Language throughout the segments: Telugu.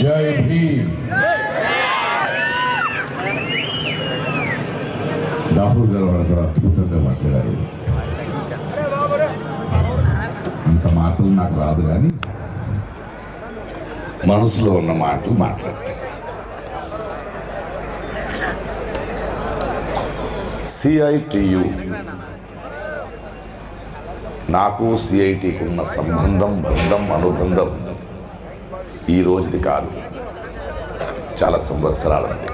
జై భీమ్ రాహుల్ గారు అసలు అద్భుతంగా మాట్లాడారు అంత మాటలు నాకు రాదు కానీ మనసులో ఉన్న మాటలు మాట్లాడతాను సిఐటియు నాకు సిఐటికి ఉన్న సంబంధం బంధం అనుబంధం ఈ రోజుది కాదు. చాలా సంవత్సరాలండి.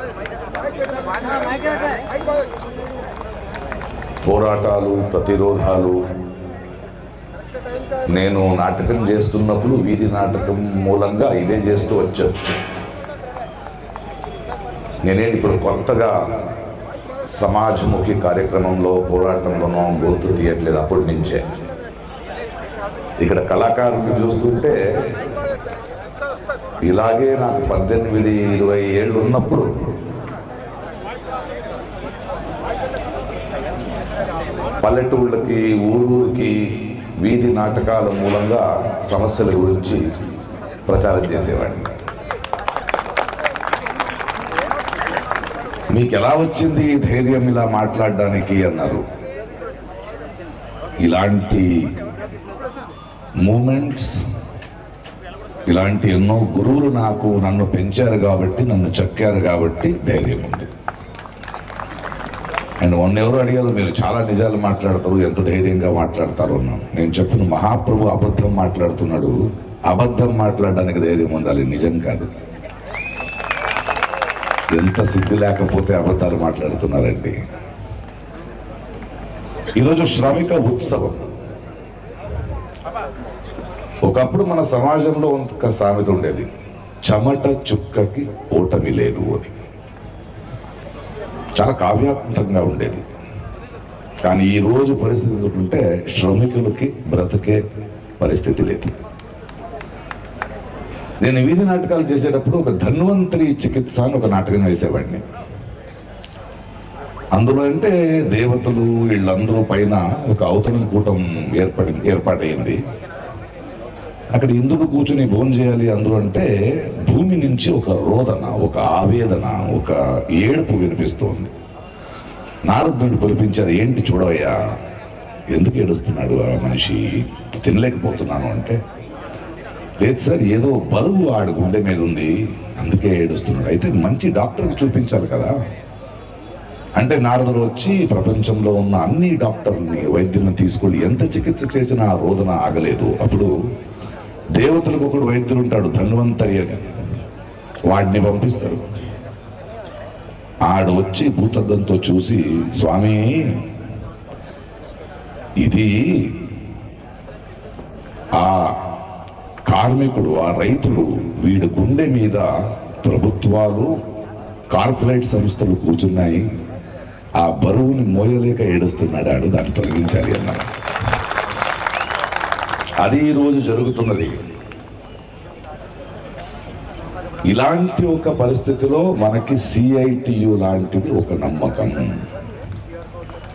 పోరాటాలు ప్రతిరోధాలు నేను నాటకం చేస్తున్నప్పుడు వీధి నాటకం మూలంగా ఇదే చేస్తూ వచ్చాను. నేనే ఇప్పుడు కొత్తగా సమాజముఖి కార్యక్రమంలో పోరాటంలోనో గుర్తు తీయట్లేదు అప్పటి నుంచే. ఇక్కడ కళాకారులు చూస్తుంటే ఇలాగే నాకు పద్దెనిమిది ఇరవై ఏళ్ళు ఉన్నప్పుడు పల్లెటూళ్ళకి ఊరూరికి వీధి నాటకాల మూలంగా సమస్యల గురించి ప్రచారం చేసేవాడిని. మీకు ఎలా వచ్చింది ఈ ధైర్యం ఇలా మాట్లాడడానికి అన్నారు. ఇలాంటి మూమెంట్స్ ఇలాంటి ఎన్నో గురువులు నాకు నన్ను పెంచారు కాబట్టి నన్ను చెక్కారు కాబట్టి ధైర్యం ఉంది. అండ్ వన్ ఎవరు అడిగారు? మీరు చాలా నిజాలు మాట్లాడతారు ఎంత ధైర్యంగా మాట్లాడతారు అన్నాను. నేను చెప్పిన మహాప్రభు అబద్ధం మాట్లాడుతున్నాడు. అబద్ధం మాట్లాడడానికి ధైర్యం ఉండాలి నిజం కాదు. ఎంత సిద్ధి లేకపోతే అబద్ధాలు మాట్లాడుతున్నారండి. ఈరోజు శ్రామిక ఉత్సవం. ఒకప్పుడు మన సమాజంలో ఒక సామెత ఉండేది చెమట చుక్కకి ఓటమి లేదు అని. చాలా కావ్యాత్మకంగా ఉండేది. కానీ ఈ రోజు పరిస్థితి ఉంటే శ్రమికులకి బ్రతికే పరిస్థితి లేదు. నేను వీధి నాటకాలు చేసేటప్పుడు ఒక ధన్వంతరి చికిత్స అని ఒక నాటకం వేసేవాడిని. అందులో అంటే దేవతలు వీళ్ళందరూ పైన ఒక అవతరణ కూటం ఏర్పడి ఏర్పాటైంది. అక్కడ ఎందుకు కూర్చుని భోజనం చేయాలి అందరూ అంటే భూమి నుంచి ఒక రోదన ఒక ఆవేదన ఒక ఏడుపు వినిపిస్తోంది. నారదుడు పిలిపించేది ఏంటి చూడవయ్యా? ఎందుకు ఏడుస్తున్నాడు ఆ మనిషి? తినలేకపోతున్నాను అంటే? లేదు సార్ ఏదో బరువు ఆడు గుండె మీద ఉంది అందుకే ఏడుస్తున్నాడు. అయితే మంచి డాక్టర్కి చూపించాలి కదా. అంటే నారదుడు వచ్చి ప్రపంచంలో ఉన్న అన్ని డాక్టర్ని వైద్యులను తీసుకొని ఎంత చికిత్స చేసినా ఆ రోదన ఆగలేదు. అప్పుడు దేవతలకు ఒకడు వైద్యుడు ఉంటాడు ధన్వంతరి అని. వాడిని పంపిస్తారు. ఆడు వచ్చి భూతద్దంతో చూసి స్వామి ఇది ఆ కార్మికుడు ఆ రైతుడు వీడి గుండె మీద ప్రభుత్వాలు కార్పొరేట్ సంస్థలు కూర్చున్నాయి. ఆ బరువుని మోయలేక ఏడుస్తున్నాడు ఆడు దాన్ని తొలగించాలి అన్నారు అది ఈ రోజు జరుగుతున్నది. ఇలాంటి ఒక పరిస్థితిలో మనకి సిఐటియు లాంటిది ఒక నమ్మకం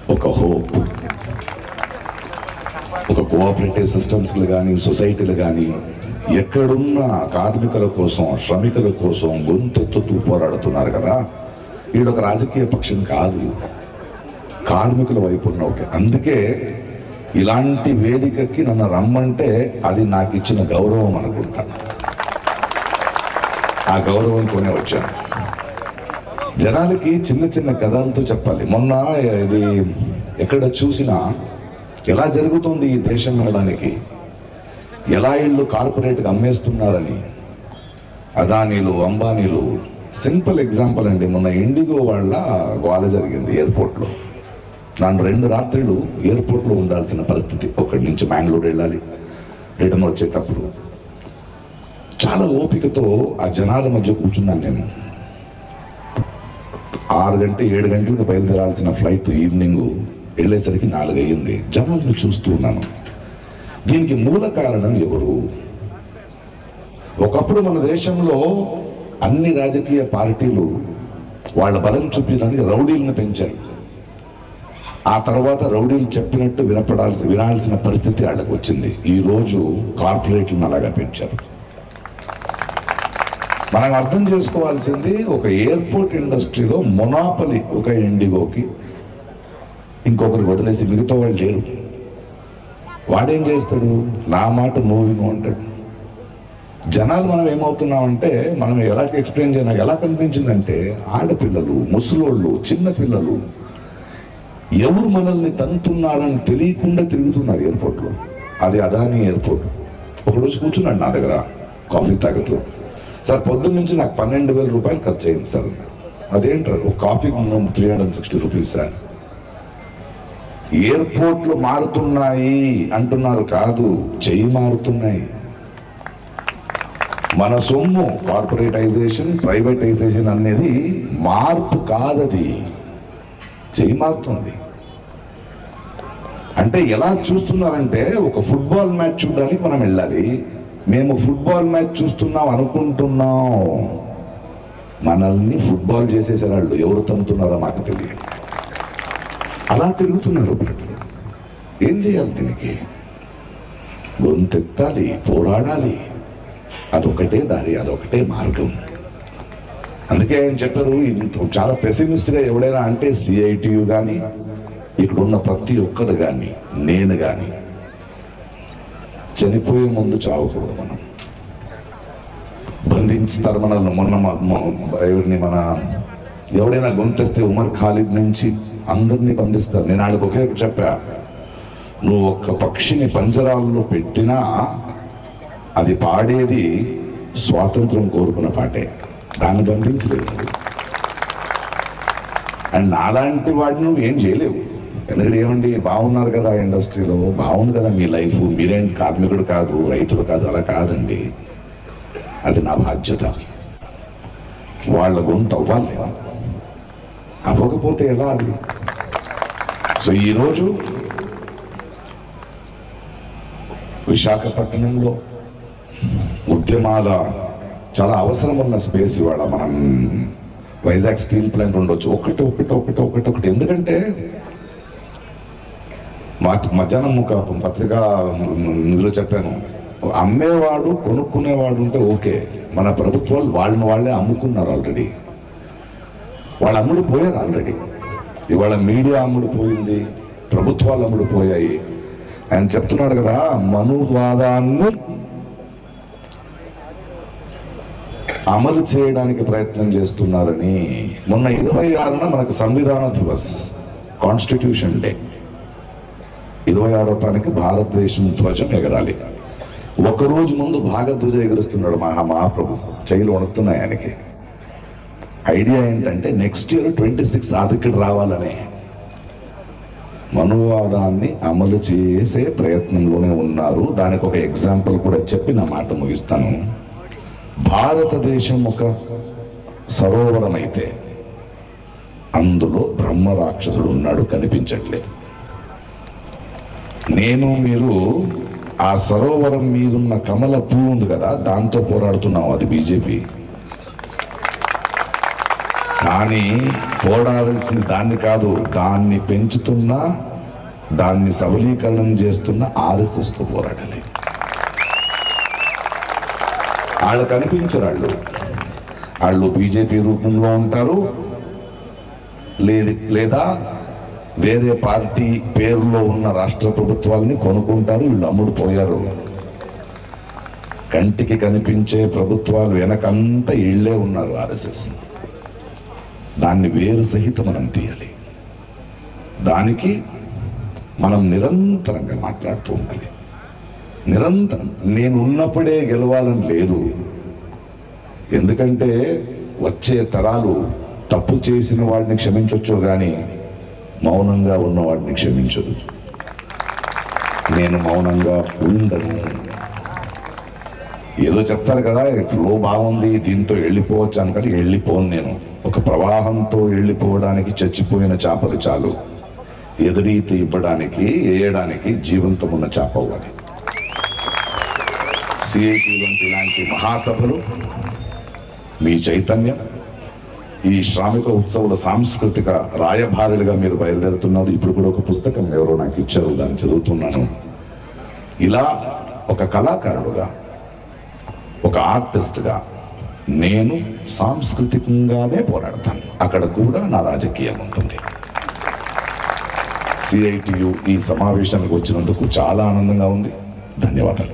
ఒక హోప్ ఒక కోఆపరేటివ్ సిస్టమ్స్లు కానీ సొసైటీలు కానీ ఎక్కడున్న కార్మికుల కోసం శ్రమికుల కోసం గొంతెత్తుతూ పోరాడుతున్నారు కదా. ఈడొక ఒక రాజకీయ పక్షం కాదు. కార్మికుల వైపు ఉన్న ఒక అందుకే ఇలాంటి వేదికకి నన్ను రమ్మంటే అది నాకు ఇచ్చిన గౌరవం అనుకుంటాను ఆ గౌరవంతోనే వచ్చాను. జనాలకి చిన్న చిన్న కథలతో చెప్పాలి. మొన్న ఇది ఎక్కడ చూసినా ఎలా జరుగుతుంది ఈ దేశం వెళ్ళడానికి ఎలా ఇళ్ళు కార్పొరేట్గా అమ్మేస్తున్నారని? అదానీలు అంబానీలు. సింపుల్ ఎగ్జాంపుల్ అండి. మొన్న ఇండిగో వాళ్ళ గోల జరిగింది ఎయిర్పోర్ట్లో. నన్ను రెండు రాత్రులు ఎయిర్పోర్ట్లో ఉండాల్సిన పరిస్థితి. ఒకటి నుంచి బెంగళూరు వెళ్ళాలి. రిటర్న్ వచ్చేటప్పుడు. చాలా ఓపికతో ఆ జనాల మధ్య కూర్చున్నాను నేను. ఆరు గంట ఏడు గంటలకు బయలుదేరాల్సిన ఫ్లైట్ ఈవినింగ్ వెళ్ళేసరికి నాలుగయ్యింది. జనాలను చూస్తూ ఉన్నాను. దీనికి మూల కారణం ఎవరు? ఒకప్పుడు మన దేశంలో అన్ని రాజకీయ పార్టీలు వాళ్ళ బలం చూపించడానికి రౌడీలను పెంచారు. ఆ తర్వాత రౌడీలు చెప్పినట్టు వినపడాల్సి వినాల్సిన పరిస్థితి వాళ్ళకు వచ్చింది. ఈ రోజు కార్పొరేట్లను అలాగా పెంచారు. మనం అర్థం చేసుకోవాల్సింది ఒక ఎయిర్పోర్ట్ ఇండస్ట్రీలో మొనాపలి ఒక ఇండిగోకి ఇంకొకరు వదిలేసి మిగతా వాళ్ళు లేరు. వాడేం చేస్తాడు? నా మాట నువ్వు అంటాడు. జనాలు మనం ఏమవుతున్నామంటే మనం ఎలా ఎక్స్ప్లెయిన్ చేయడం ఎలా కనిపించిందంటే ఆడపిల్లలు ముసలోళ్ళు చిన్నపిల్లలు ఎవరు మనల్ని తంతున్నారని తెలియకుండా తిరుగుతున్నారు ఎయిర్పోర్ట్లో. అది అదాని ఎయిర్పోర్ట్. ఒకరోజు కూర్చున్నాడు నా దగ్గర కాఫీ తాగుతూ. సార్ పొద్దున్న నుంచి నాకు పన్నెండు వేల రూపాయలు ఖర్చు అయింది సార్. అదేంటారు? ఒక కాఫీకి three hundred sixty rupees sir. ఎయిర్పోర్ట్లు మారుతున్నాయి అంటున్నారు. కాదు చెయ్యి మారుతున్నాయి. మన సొమ్ము కార్పొరేటైజేషన్ ప్రైవేటైజేషన్ అనేది మార్పు కాదది. చెయ్యి మారుతుంది. అంటే ఎలా చూస్తున్నారంటే ఒక ఫుట్బాల్ మ్యాచ్ చూడడానికి మనం వెళ్ళాలి. మేము ఫుట్బాల్ మ్యాచ్ చూస్తున్నాం అనుకుంటున్నాం. మనల్ని ఫుట్బాల్ చేసేసే వాళ్ళు. ఎవరు తమ్ముతున్నారో మాకు తెలియదు. అలా తిరుగుతున్నారు ఏం చేయాలి దీనికి? గొంతెత్తాలి పోరాడాలి. అదొకటే దారి అదొకటే మార్గం. అందుకే ఆయన చెప్పారు ఇంత చాలా పెసిమిస్ట్గా ఎవడైనా అంటే సిఐటియు కానీ ఇక్కడ ఉన్న ప్రతి ఒక్కరు కానీ నేను కానీ చనిపోయే ముందు చావకూడదు మనం. బంధించుతారు మనల్ని. మొన్న ఎవరిని మన ఎవడైనా గొంతెస్తే ఉమర్ ఖాలిద్ నుంచి అందరినీ బంధిస్తారు. నేను ఆడికి ఒకే చెప్పా. నువ్వు ఒక్క పక్షిని పంజరాల్లో పెట్టినా అది పాడేది స్వాతంత్రం కోరుకున్న పాటే. దాన్ని బంధించలేదు అండ్ నాలాంటి వాడిని నువ్వు ఏం చేయలేవు. ఎందుకంటే ఏమండి బాగున్నారు కదా ఇండస్ట్రీలో బాగుంది కదా మీ లైఫ్ మీరేం కార్మికుడు కాదు రైతులు కాదు అలా కాదండి. అది నా బాధ్యత. వాళ్ళ గొంతు అవ్వాలి. అవ్వకపోతే ఎలా అది? సో ఈరోజు విశాఖపట్నంలో ఉద్యమాల చాలా అవసరం ఉన్న స్పేస్ ఇవాళ మనం. వైజాగ్ స్టీల్ ప్లాంట్ ఉండొచ్చు. ఒకటి ఒకటి ఒకటి ఒకటి ఒకటి. ఎందుకంటే మాకు మధ్యాహ్నం ఒక పత్రిక ఇందులో చెప్పాను అమ్మేవాడు కొనుక్కునేవాడు ఉంటే ఓకే. మన ప్రభుత్వాలు వాళ్ళని వాళ్ళే అమ్ముకున్నారు ఆల్రెడీ. వాళ్ళు అమ్ముడు పోయారు ఆల్రెడీ. ఇవాళ మీడియా అమ్ముడు పోయింది ప్రభుత్వాలు అమ్ముడు పోయాయి. ఆయన చెప్తున్నాడు కదా మనువాదాన్ని అమలు చేయడానికి ప్రయత్నం చేస్తున్నారని. మొన్న ఇరవై ఆరున మనకు సంవిధాన దివస్ కాన్స్టిట్యూషన్ డే ఇరవై ఆరో తారీఖు భారతదేశం ధ్వజం ఎగరాలి. ఒక రోజు ముందు భాగధ్వజ ఎగురుస్తున్నాడు మహా మహాప్రభు. చెయ్యిలు వణుకుతున్నాయి ఆయనకి. ఐడియా ఏంటంటే నెక్స్ట్ ఇయర్ ట్వంటీ సిక్స్ అదిక్కడ రావాలనే మనువాదాన్ని అమలు చేసే ప్రయత్నంలోనే ఉన్నారు. దానికి ఒక ఎగ్జాంపుల్ కూడా చెప్పి నా మాట ముగిస్తాను. భారతదేశం ఒక సరోవరం అయితే అందులో బ్రహ్మ రాక్షసుడు ఉన్నాడు కనిపించట్లేదు. నేను మీరు ఆ సరోవరం మీదున్న కమల పువ్వు ఉంది కదా దాంతో పోరాడుతున్నాం అది బీజేపీ. కానీ పోరాడాల్సింది దాన్ని కాదు దాన్ని పెంచుతున్న దాన్ని సబలీకరణం చేస్తున్న ఆర్ఎస్ఎస్తో పోరాడాలి. వాళ్ళు కనిపించరు వాళ్ళు. వాళ్ళు బీజేపీ రూపంలో ఉంటారు. లేదు లేదా వేరే పార్టీ పేరులో ఉన్న రాష్ట్ర ప్రభుత్వాలని కొనుక్కుంటారు వీళ్ళు అమ్ముడు పోయారు కంటికి కనిపించే ప్రభుత్వాలు వెనకంతా ఇళ్ళే ఉన్నారు ఆర్ఎస్ఎస్. దాన్ని వేరు సహితం మనం తీయాలి. దానికి మనం నిరంతరంగా మాట్లాడుతూ ఉండాలి. నిరంతరం నేను ఉన్నప్పుడే గెలవాలని లేదు. ఎందుకంటే వచ్చే తరాలు తప్పు చేసిన వాడిని క్షమించవచ్చు కానీ మౌనంగా ఉన్నవాడిని క్షమించదు. నేను మౌనంగా ఉండను. ఏదో చెప్తారు కదా ఫ్లో బాగుంది దీంతో వెళ్ళిపోవచ్చు అనుకంటే వెళ్ళిపోను నేను. ఒక ప్రవాహంతో వెళ్ళిపోవడానికి చచ్చిపోయిన చేపలు చాలు. ఎదురీత ఇవ్వడానికి వేయడానికి జీవంతో ఉన్న చేప అవ్వాలి. సిఐటి వంటి ఇలాంటి మహాసభలు మీ చైతన్యం. ఈ శ్రామిక ఉత్సవాల సాంస్కృతిక రాయభారులుగా మీరు బయలుదేరుతున్నారు. ఇప్పుడు కూడా ఒక పుస్తకం ఎవరో నాకు ఇచ్చారు దాన్ని చదువుతున్నాను. ఇలా ఒక కళాకారుడుగా ఒక ఆర్టిస్ట్గా నేను సాంస్కృతికంగానే పోరాడతాను. అక్కడ కూడా నా రాజకీయం ఉంటుంది. సిఐటియు ఈ సమావేశానికి వచ్చినందుకు చాలా ఆనందంగా ఉంది. ధన్యవాదాలు.